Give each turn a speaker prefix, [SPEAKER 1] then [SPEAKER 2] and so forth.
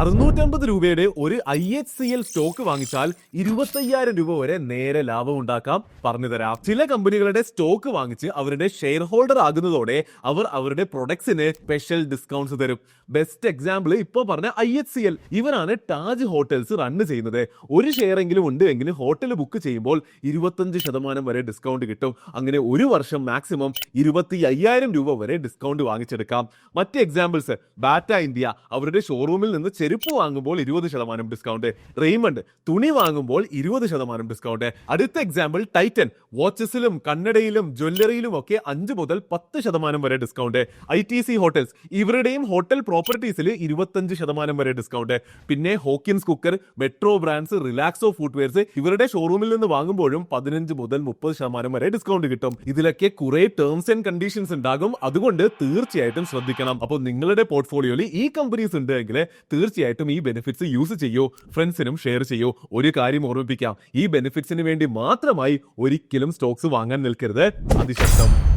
[SPEAKER 1] അറുന്നൂറ്റമ്പത് രൂപയുടെ ഒരു I H C L stock വാങ്ങിച്ചാൽ ഇരുപത്തയ്യായിരം രൂപ വരെ നേരെ ലാഭം ഉണ്ടാക്കാം. പറഞ്ഞു തരാം. ചില കമ്പനികളുടെ സ്റ്റോക്ക് വാങ്ങിച്ച് അവരുടെ ഷെയർ ഹോൾഡർ ആകുന്നതോടെ അവർ അവരുടെ പ്രൊഡക്ട്സിന് സ്പെഷ്യൽ ഡിസ്കൗണ്ട്സ് തരും. ബെസ്റ്റ് എക്സാമ്പിൾ ഇപ്പോൾ പറഞ്ഞ ഐ എച്ച് സി എൽ. ഇവരാണ് താജ് ഹോട്ടൽസ് റൺ ചെയ്യുന്നത്. ഒരു ഷെയർ എങ്കിലും ഉണ്ട് എങ്കിൽ ഹോട്ടൽ ബുക്ക് ചെയ്യുമ്പോൾ ഇരുപത്തഞ്ച് ശതമാനം വരെ ഡിസ്കൗണ്ട് കിട്ടും. അങ്ങനെ ഒരു വർഷം മാക്സിമം ഇരുപത്തി അയ്യായിരം രൂപ വരെ ഡിസ്കൗണ്ട് വാങ്ങിച്ചെടുക്കാം. മറ്റ് എക്സാമ്പിൾസ്. ബാറ്റ ഇന്ത്യ. അവരുടെ ഷോറൂമിൽ നിന്ന് ചെരുപ്പ് വാങ്ങുമ്പോൾ ഇരുപത് ശതമാനം ഡിസ്കൗണ്ട് റെയ്മണ്ട് തുണി വാങ്ങുമ്പോൾ ഇരുപത് ശതമാനം ഡിസ്കൗണ്ട് അടുത്ത എക്സാമ്പിൾ ടൈറ്റൻ വാച്ചസിലും കണ്ണടയിലും ജ്വല്ലറിയിലും ഒക്കെ അഞ്ച് മുതൽ പത്ത് ശതമാനം വരെ discount I T C hotels ഇവരുടെയും hotel പ്രോപ്പർട്ടീസിൽ ഇരുപത്തഞ്ച് ശതമാനം വരെ ഡിസ്കൗണ്ട് പിന്നെ Hawkins cooker Metro brands Relaxo footwears ഇവരുടെ ഷോറൂമിൽ നിന്ന് വാങ്ങുമ്പോഴും പതിനഞ്ച് മുതൽ മുപ്പത് ശതമാനം വരെ ഡിസ്കൗണ്ട് കിട്ടും. ഇതിലൊക്കെ കുറെ ടേംസ് ആൻഡ് കണ്ടീഷൻസ് ഉണ്ടാകും. അതുകൊണ്ട് തീർച്ചയായിട്ടും ശ്രദ്ധിക്കണം. അപ്പോൾ നിങ്ങളുടെ പോർട്ട്ഫോളിയോയിൽ ഈ കമ്പനീസ് ഉണ്ട് എങ്കിൽ തീർച്ചയായിട്ടും ഈ ബെനിഫിറ്റ്സ് യൂസ് ചെയ്യൂ ഫ്രണ്ട്സിനും ഷെയർ ചെയ്യൂ. ഒരു കാര്യം ഓർമ്മിപ്പിക്കാം. ഈ ബെനിഫിറ്റ്സിന് വേണ്ടി മാത്രമായി ഒരിക്കലും സ്റ്റോക്സ് വാങ്ങാൻ നിൽക്കരുത്. അതിശക്തം.